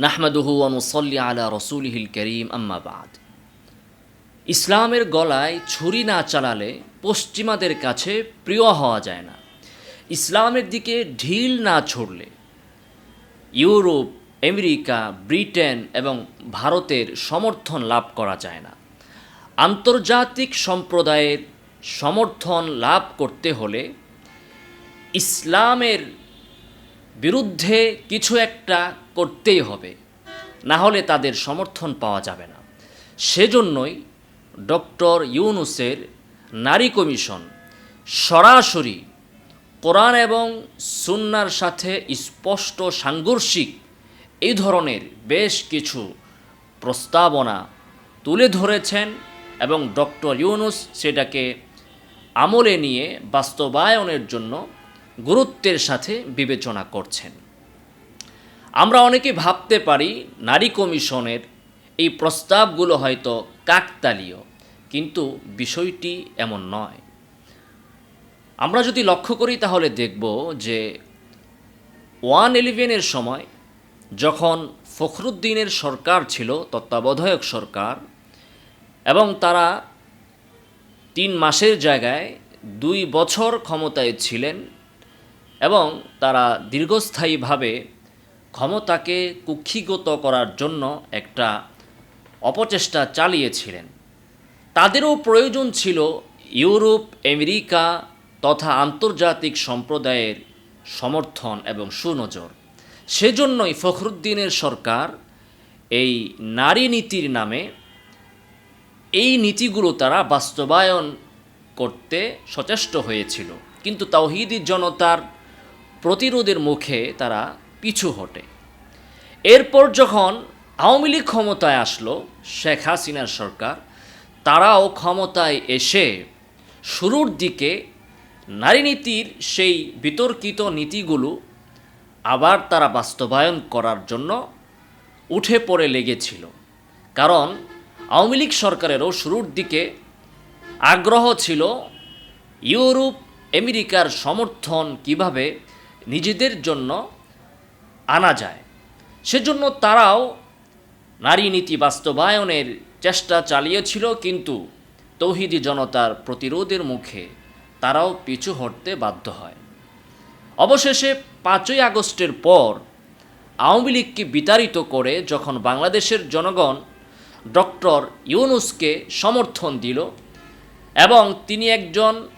নাহমাদুহু অনুসল্লি আলা রসুলহিল করিম আম্মাবাদ ইসলামের গলায় ছুরি না চালালে পশ্চিমাদের কাছে প্রিয় হওয়া যায় না। ইসলামের দিকে ঢিল না ছড়লে ইউরোপ, আমেরিকা, ব্রিটেন এবং ভারতের সমর্থন লাভ করা যায় না। আন্তর্জাতিক সম্প্রদায়ের সমর্থন লাভ করতে হলে ইসলামের বিরুদ্ধে কিছু একটা করতেই হবে। না হলে তাদের সমর্থন পাওয়া যাবে না। সেজন্যই ডক্টর ইউনুসের নারী কমিশন সরাসরি কোরআন এবং সুন্নার সাথে স্পষ্ট সাংঘর্ষিক এই ধরনের বেশ কিছু প্রস্তাবনা তুলে ধরেছেন এবং ডক্টর ইউনুস সেটাকে আমলে নিয়ে বাস্তবায়নের জন্য গুরুত্বের সাথে বিবেচনা করছেন। আমরা অনেকে ভাবতে পারি নারী কমিশনের এই প্রস্তাবগুলো হয়তো কাকতালীয়, কিন্তু বিষয়টি এমন নয়। আমরা যদি লক্ষ্য করি তাহলে দেখব যে ওয়ান ইলেভেনের সময় যখন ফখরুদ্দিনের সরকার ছিল, তত্ত্বাবধায়ক সরকার, এবং তারা তিন মাসের জায়গায় দুই বছর ক্ষমতায় ছিলেন এবং তারা দীর্ঘস্থায়ীভাবে ক্ষমতাকে কুক্ষিগত করার জন্য একটা অপচেষ্টা চালিয়েছিলেন। তাদেরও প্রয়োজন ছিল ইউরোপ, আমেরিকা তথা আন্তর্জাতিক সম্প্রদায়ের সমর্থন এবং সুনজর। সেজন্যই ফখরুদ্দিনের সরকার এই নারী নীতির নামে এই নীতিগুলো তারা বাস্তবায়ন করতে সচেষ্ট হয়েছিল। কিন্তু তাওহিদি জনতার প্রতিরোধের মুখে তারা পিছু হটে। এরপর যখন আওয়ামী লীগ ক্ষমতায় আসলো, শেখ হাসিনার সরকার, তারাও ক্ষমতায় এসে শুরুর দিকে নারী নীতির সেই বিতর্কিত নীতিগুলো আবার তারা বাস্তবায়ন করার জন্য উঠে পড়ে লেগেছিল। কারণ আওয়ামী লীগ সরকারেরও শুরুর দিকে আগ্রহ ছিল, ইউরোপ, আমেরিকার সমর্থন কীভাবে নিজেদের জন্য আনা যায়। সেজন্য তারাও নারী নীতি বাস্তবায়নের চেষ্টা চালিয়েছিল, কিন্তু তৌহিদি জনতার প্রতিরোধের মুখে তারাও পিছু হটতে বাধ্য হয়। অবশেষে পাঁচই আগস্টের পর আওয়ামী লীগকে বিতাড়িত করে যখন বাংলাদেশের জনগণ ডক্টর ইউনুসকে সমর্থন দিল এবং তিনি একজন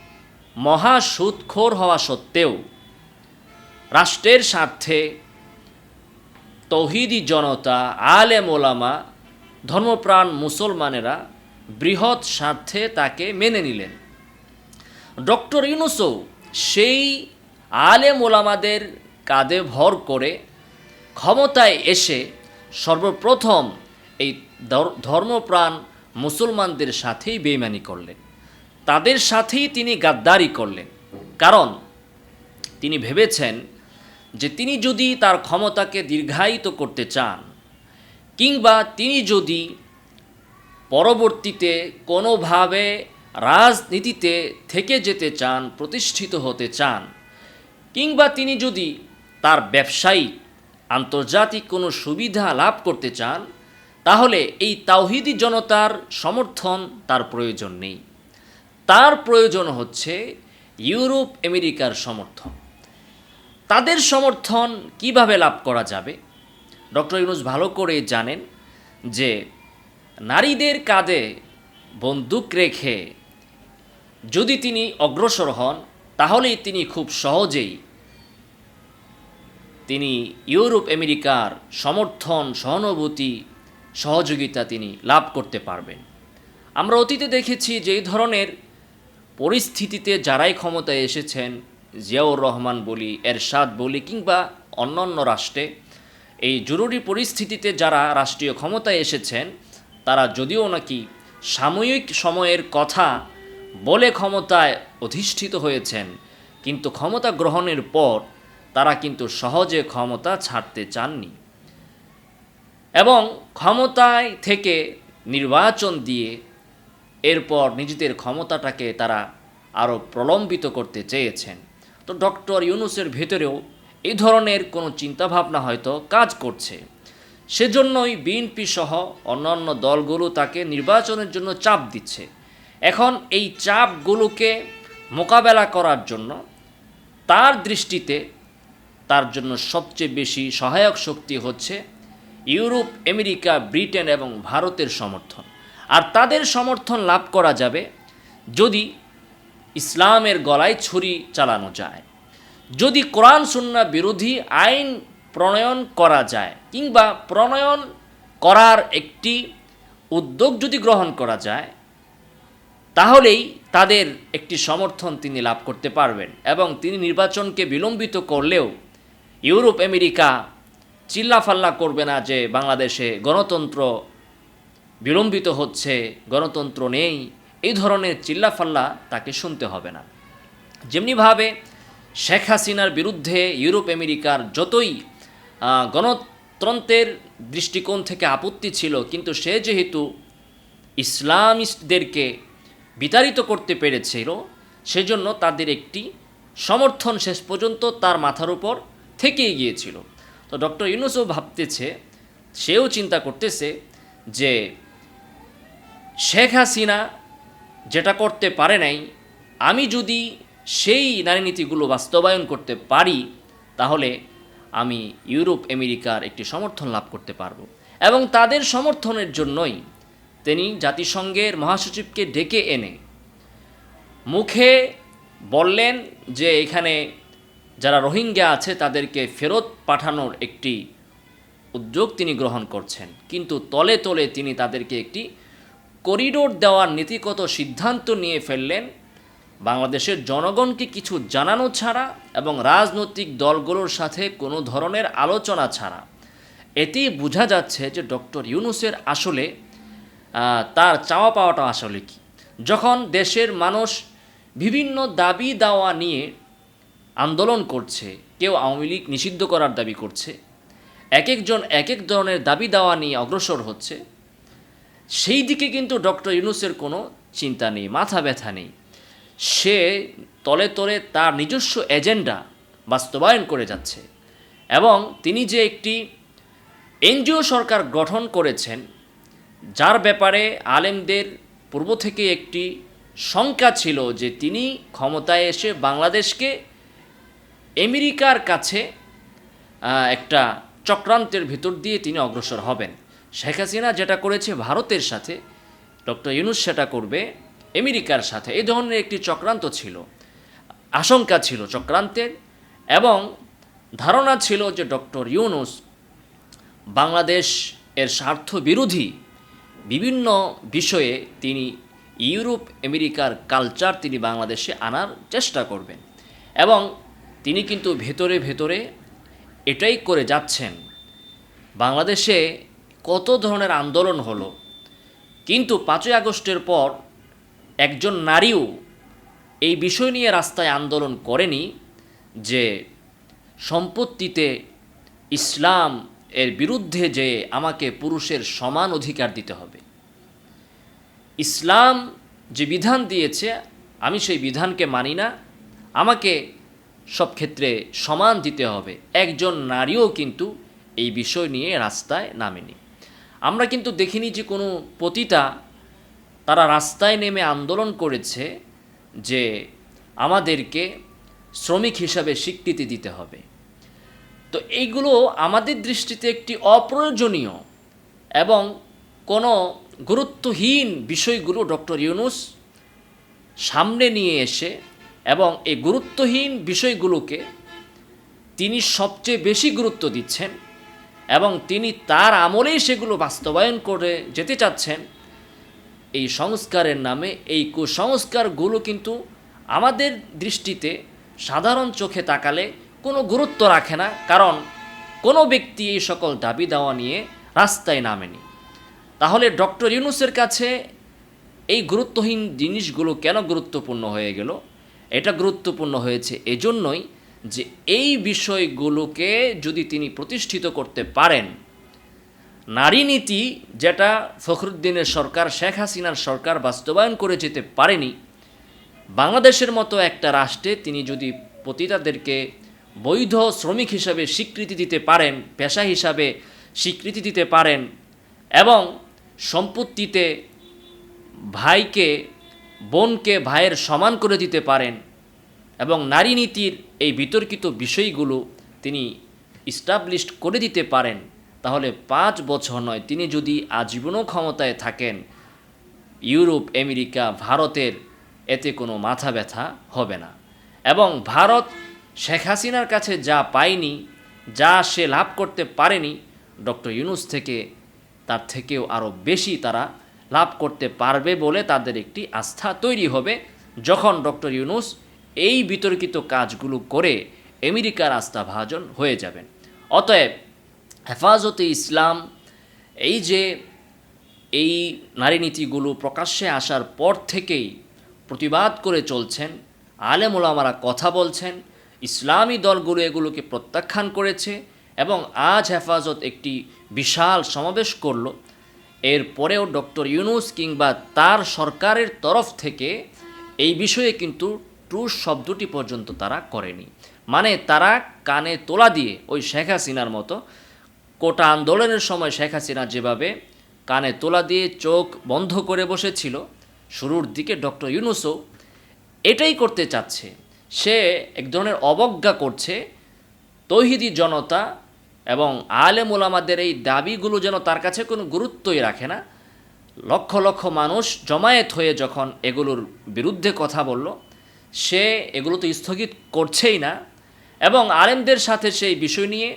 মহা সুদখোর হওয়া সত্ত্বেও রাষ্ট্রের স্বার্থে তৌহিদি জনতা আলে ওলামা, ধর্মপ্রাণ মুসলমানেরা বৃহৎ স্বার্থে তাকে মেনে নিলেন। ডক্টর ইউনুসও সেই আলে মোলামাদের কাঁধে ভর করে ক্ষমতায় এসে সর্বপ্রথম এই ধর্মপ্রাণ মুসলমানদের সাথেই বেইমানি করলেন। তাদের সাথেই তিনি গাদ্দারি করলেন। কারণ তিনি ভেবেছেন যে তিনি যদি তার ক্ষমতাকে দীর্ঘায়িত করতে চান, কিংবা তিনি যদি পরবর্তীতে কোনোভাবে রাজনীতিতে থেকে যেতে চান, প্রতিষ্ঠিত হতে চান, কিংবা তিনি যদি তার ব্যবসায়িক, আন্তর্জাতিক কোনো সুবিধা লাভ করতে চান, তাহলে এই তাওহিদি জনতার সমর্থন তার প্রয়োজন নেই। তার প্রয়োজন হচ্ছে ইউরোপ আমেরিকার সমর্থন। তাদের সমর্থন কীভাবে লাভ করা যাবে? ডক্টর ইউনুস ভালো করে জানেন যে নারীদের কাঁধে বন্দুক রেখে যদি তিনি অগ্রসর হন, তাহলেই তিনি খুব সহজেই তিনি ইউরোপ, আমেরিকার সমর্থন, সহানুভূতি, সহযোগিতা তিনি লাভ করতে পারবেন। আমরা অতীতে দেখেছি যে এই ধরনের পরিস্থিতিতে যারাই ক্ষমতায় এসেছেন জিয়াউর রহমান বলি, এরশাদ বলি কিংবা অন্য অন্য রাষ্ট্রে, এই জরুরি পরিস্থিতিতে যারা রাষ্ট্রীয় ক্ষমতায় এসেছেন, তারা যদিও নাকি সাময়িক সময়ের কথা বলে ক্ষমতায় অধিষ্ঠিত হয়েছেন, কিন্তু ক্ষমতা গ্রহণের পর তারা কিন্তু সহজে ক্ষমতা ছাড়তে চাননি। এবং ক্ষমতায় থেকে নির্বাচন দিয়ে এরপর নিজেদের ক্ষমতাটাকে তারা আরও প্রলম্বিত করতে চেয়েছেন। তো ডক্টর ইউনুসের ভেতরেও এই ধরনের কোনো চিন্তাভাবনা হয়তো কাজ করছে। সেজন্যই বিএনপি সহ অন্যান্য দলগুলো তাকে নির্বাচনের জন্য চাপ দিচ্ছে। এখন এই চাপগুলোকে মোকাবেলা করার জন্য তার দৃষ্টিতে তার জন্য সবচেয়ে বেশি সহায়ক শক্তি হচ্ছে ইউরোপ, আমেরিকা, ব্রিটেন এবং ভারতের সমর্থন। আর তাদের সমর্থন লাভ করা যাবে যদি ইসলামের গলায় ছুরি চালানো যায়। যদি কোরআন সুন্না বিরোধী আইন প্রণয়ন করা যায় কিংবা প্রণয়ন করার একটি উদ্যোগ যদি গ্রহণ করা যায়, তাহলেই তাদের একটি সমর্থন তিনি লাভ করতে পারবেন এবং তিনি নির্বাচনকে বিলম্বিত করলেও ইউরোপ, আমেরিকা চিল্লাফাল্লা করবে না যে বাংলাদেশে গণতন্ত্র বিলম্বিত হচ্ছে, গণতন্ত্র নেই। এই ধরনের চিল্লাফাল্লা তাকে শুনতে হবে না। যেমনিভাবে শেখ হাসিনার বিরুদ্ধে ইউরোপ, আমেরিকার যতই গণতন্ত্রের দৃষ্টিকোণ থেকে আপত্তি ছিল, কিন্তু সে যেহেতু ইসলামিস্টদেরকে বিতাড়িত করতে পেরেছিল, সেজন্য তাদের একটি সমর্থন শেষ পর্যন্ত তার মাথার উপর থেকেই গিয়েছিল। তো ডক্টর ইউনুসও ভাবতেছে, সেও চিন্তা করতেছে যে শেখ হাসিনা যেটা করতে পারে নাই, আমি যদি সেই নারীনীতিগুলো বাস্তবায়ন করতে পারি, তাহলে আমি ইউরোপ, আমেরিকার একটি সমর্থন লাভ করতে পারব। এবং তাদের সমর্থনের জন্যই তিনি জাতিসংঘের মহাসচিবকে ডেকে এনে মুখে বললেন যে এখানে যারা রোহিঙ্গা আছে, তাদেরকে ফেরত পাঠানোর একটি উদ্যোগ তিনি গ্রহণ করছেন। কিন্তু তলে তলে তিনি তাদেরকে একটি করিডোর দেওয়ার নীতিগত সিদ্ধান্ত নিয়ে ফেললেন বাংলাদেশের জনগণকে কিছু জানানো ছাড়া এবং রাজনৈতিক দলগুলোর সাথে কোনো ধরনের আলোচনা ছাড়া। এতেই বোঝা যাচ্ছে যে ডক্টর ইউনুসের আসলে তার চাওয়া পাওয়াটা আসলে কি। যখন দেশের মানুষ বিভিন্ন দাবি দাওয়া নিয়ে আন্দোলন করছে, কেউ আওয়ামী লীগ নিষিদ্ধ করার দাবি করছে এক একজন এক এক ধরনের দাবি দাওয়া নিয়ে অগ্রসর হচ্ছে সেই দিকে কিন্তু ডক্টর ইউনুসের কোনো চিন্তা নেই, মাথা ব্যথা নেই। সে তলে তলে তার নিজস্ব এজেন্ডা বাস্তবায়ন করে যাচ্ছে এবং তিনি যে একটি এনজিও সরকার গঠন করেছেন, যার ব্যাপারে আলেমদের পূর্ব থেকে একটি শঙ্কা ছিল যে তিনি ক্ষমতায় এসে বাংলাদেশকে আমেরিকার কাছে একটা চক্রান্তের ভিতর দিয়ে তিনি অগ্রসর হবেন। শেখ হাসিনা যেটা করেছে ভারতের সাথে, ডক্টর ইউনুস সেটা করবে আমেরিকার সাথে। এই ধরনের একটি চক্রান্ত ছিল, আশঙ্কা ছিল চক্রান্তের এবং ধারণা ছিল যে ডক্টর ইউনুস বাংলাদেশ এর স্বার্থ বিরোধী বিভিন্ন বিষয়ে তিনি ইউরোপ, আমেরিকার কালচার তিনি বাংলাদেশে আনার চেষ্টা করবেন এবং তিনি কিন্তু ভেতরে ভেতরে এটাই করে যাচ্ছেন। বাংলাদেশে কত ধরনের আন্দোলন হলো। কিন্তু পাঁচই আগস্টের পর একজন নারীও এই বিষয় নিয়ে রাস্তায় আন্দোলন করেনি যে সম্পত্তিতে ইসলাম এর বিরুদ্ধে যে আমাকে পুরুষের সমান অধিকার দিতে হবে। ইসলাম যে বিধান দিয়েছে, আমি সেই বিধানকে মানি না। আমাকে সব ক্ষেত্রে সমান দিতে হবে। একজন নারীও কিন্তু এই বিষয় নিয়ে রাস্তায় নামেনি। আমরা কিন্তু দেখিনি যে কোনো পতিতা তারা রাস্তায় নেমে আন্দোলন করেছে যে আমাদেরকে শ্রমিক হিসাবে স্বীকৃতি দিতে হবে। তো এইগুলো আমাদের দৃষ্টিতে একটি অপ্রয়োজনীয় এবং কোনো গুরুত্বহীন বিষয়গুলো ডক্টর ইউনুস সামনে নিয়ে এসে এবং এই গুরুত্বহীন বিষয়গুলোকে তিনি সবচেয়ে বেশি গুরুত্ব দিচ্ছেন। এবং তিনি তার আমলেই সেগুলো বাস্তবায়ন করে যেতে চাচ্ছেন। এই সংস্কারের নামে এই কুসংস্কারগুলো কিন্তু আমাদের দৃষ্টিতে সাধারণ চোখে তাকালে কোনো গুরুত্ব রাখে না, কারণ কোনো ব্যক্তি এই সকল দাবি দেওয়া নিয়ে রাস্তায় নামেনি। তাহলে ডক্টর ইউনুসের কাছে এই গুরুত্বহীন জিনিসগুলো কেন গুরুত্বপূর্ণ হয়ে গেল? এটা গুরুত্বপূর্ণ হয়েছে এজন্যই যে এই বিষয়গুলোকে যদি তিনি প্রতিষ্ঠিত করতে পারেন, নারী নীতি যেটা ফখরুদ্দিনের সরকার, শেখ হাসিনার সরকার বাস্তবায়ন করে যেতে পারেনি, বাংলাদেশের মতো একটা রাষ্ট্রে তিনি যদি পতিতাদেরকে বৈধ শ্রমিক হিসাবে স্বীকৃতি দিতে পারেন, পেশা হিসাবে স্বীকৃতি দিতে পারেন এবং সম্পত্তিতে ভাইকে, বোনকে, ভাইয়ের সমান করে দিতে পারেন এবং নারী নীতির এই বিতর্কিত বিষয়গুলো তিনি ইস্টাবলিশড করে দিতে পারেন, তাহলে পাঁচ বছর নয়, তিনি যদি আজীবনও ক্ষমতায় থাকেন, ইউরোপ, আমেরিকা, ভারতের এতে কোনো মাথা ব্যথা হবে না। এবং ভারত শেখ হাসিনার কাছে যা পায়নি, যা সে লাভ করতে পারেনি, ডক্টর ইউনুস থেকে, তার থেকেও আরও বেশি তারা লাভ করতে পারবে বলে তাদের একটি আস্থা তৈরি হবে, যখন ডক্টর ইউনুস এই বিতর্কিত কাজগুলো করে আমেরিকার আস্থাভাজন হয়ে যাবেন। অতএব হেফাজতে ইসলাম, এই যে এই নারী নীতিগুলো প্রকাশ্যে আসার পর থেকেই প্রতিবাদ করে চলছেন, আলেম ওলামারা কথা বলছেন, ইসলামী দলগুলো এগুলোকে প্রত্যাখ্যান করেছে এবং আজ হেফাজত একটি বিশাল সমাবেশ করল। এরপরেও ডক্টর ইউনুস কিংবা তার সরকারের তরফ থেকে এই বিষয়ে কিন্তু ট্রুস শব্দটি পর্যন্ত তারা করেনি। মানে তারা কানে তোলা দিয়ে ওই শেখ হাসিনার মতো কোটা আন্দোলনের সময় শেখ হাসিনা যেভাবে কানে তোলা দিয়ে চোখ বন্ধ করে বসেছিল, শুরুর দিকে ডক্টর ইউনুসও এটাই করতে চাচ্ছে। সে এক ধরনের অবজ্ঞা করছে তৌহিদি জনতা এবং আলেম ওলামাদের এই দাবিগুলো যেন তার কাছে কোনো গুরুত্বই রাখে না। লক্ষ লক্ষ মানুষ জমায়েত হয়ে যখন এগুলোর বিরুদ্ধে কথা বলল সে এগুলো তো স্থগিত করছেই না, এবং আলেমদের সাথে সেই বিষয় নিয়ে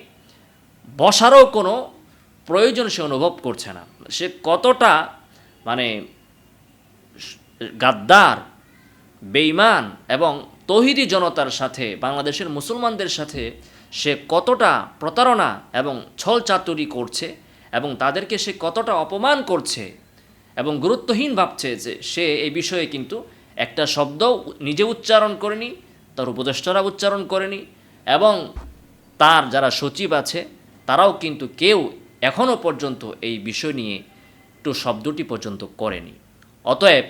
বসারও কোনো প্রয়োজন সে অনুভব করছে না। সে কতটা মানে গাদ্দার বেইমান এবং তহিদি জনতার সাথে, বাংলাদেশের মুসলমানদের সাথে সে কতটা প্রতারণা এবং ছল চাতুরি করছে এবং তাদেরকে সে কতটা অপমান করছে এবং গুরুত্বহীন ভাবছে যে সে এই বিষয়ে কিন্তু একটা শব্দ নিজে উচ্চারণ করেনি, তার উপদেষ্টারা উচ্চারণ করেনি, এবং তার যারা সচিব আছে, তারাও কিন্তু কেউ এখনও পর্যন্ত এই বিষয় নিয়ে একটু শব্দটি পর্যন্ত করেনি। অতএব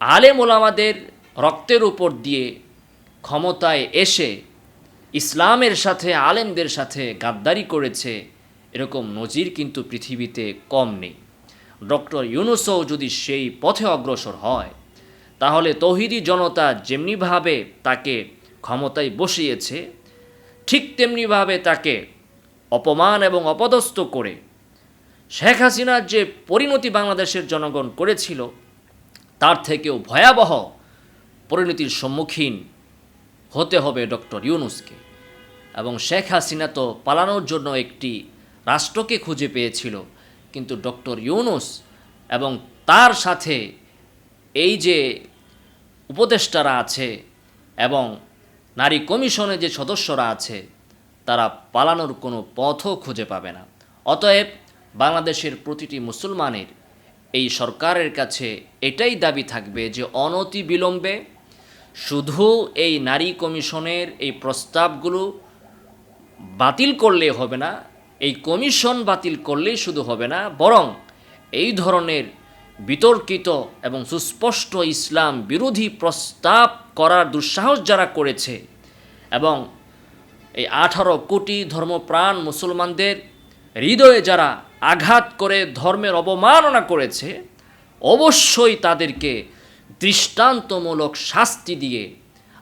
আলেম ওলামাদের রক্তের উপর দিয়ে ক্ষমতায় এসে ইসলামের সাথে, আলেমদের সাথে গাদ্দারি করেছে, এরকম নজির কিন্তু পৃথিবীতে কম নেই। ডক্টর ইউনুসও যদি সেই পথে অগ্রসর হয়, তাহলে তহিদি জনতা যেমনিভাবে তাকে ক্ষমতায় বসিয়েছে, ঠিক তেমনিভাবে তাকে অপমান এবং অপদস্থ করে শেখ হাসিনার যে পরিণতি বাংলাদেশের জনগণ করেছিল, তার থেকেও ভয়াবহ পরিণতির সম্মুখীন হতে হবে ডক্টর ইউনুসকে। এবং শেখ হাসিনা তো পালানোর জন্য একটি রাষ্ট্রকে খুঁজে পেয়েছিল কিন্তু ডক্টর ইউনুস এবং তার সাথে এই যে উপদেষ্টারা আছে এবং নারী কমিশনে যে সদস্যরা আছে, তারা পালানোর কোনো পথও খুঁজে পাবে না। অতএব বাংলাদেশের প্রতিটি মুসলমানের এই সরকারের কাছে এটাই দাবি থাকবে যে অনতি বিলম্বে শুধু এই নারী কমিশনের এই প্রস্তাবগুলো বাতিল করলে হবে না এই কমিশন বাতিল করলেই শুধু হবে না, বরং এই ধরনের বিতর্কিত এবং সুস্পষ্ট ইসলাম বিরোধী প্রস্তাব করার দুঃসাহস যারা করেছে এবং এই আঠারো কোটি ধর্মপ্রাণ মুসলমানদের হৃদয়ে যারা আঘাত করে ধর্মের অবমাননা করেছে, অবশ্যই তাদেরকে দৃষ্টান্তমূলক শাস্তি দিয়ে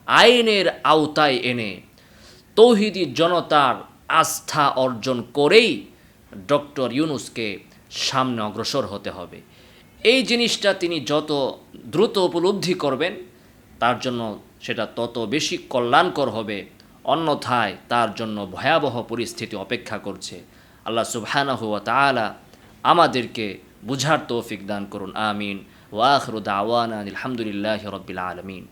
আইনের আওতায় এনে তৌহিদি জনতার আস্থা অর্জন করেই ডক্টর ইউনুসকে সামনে অগ্রসর হতে হবে। এই জিনিসটা তিনি যত দ্রুত উপলব্ধি করবেন, তার জন্য সেটা তত বেশি কল্যাণকর হবে। অন্যথায় তার জন্য ভয়াবহ পরিস্থিতি অপেক্ষা করছে। আল্লাহ সুবহানাহু ওয়া তাআলা আমাদেরকে বুঝার তৌফিক দান করুন। আমিন। ওয়াখরুদ আওয়ানা আলহামদুলিল্লাহ রব্বিল আলমিন।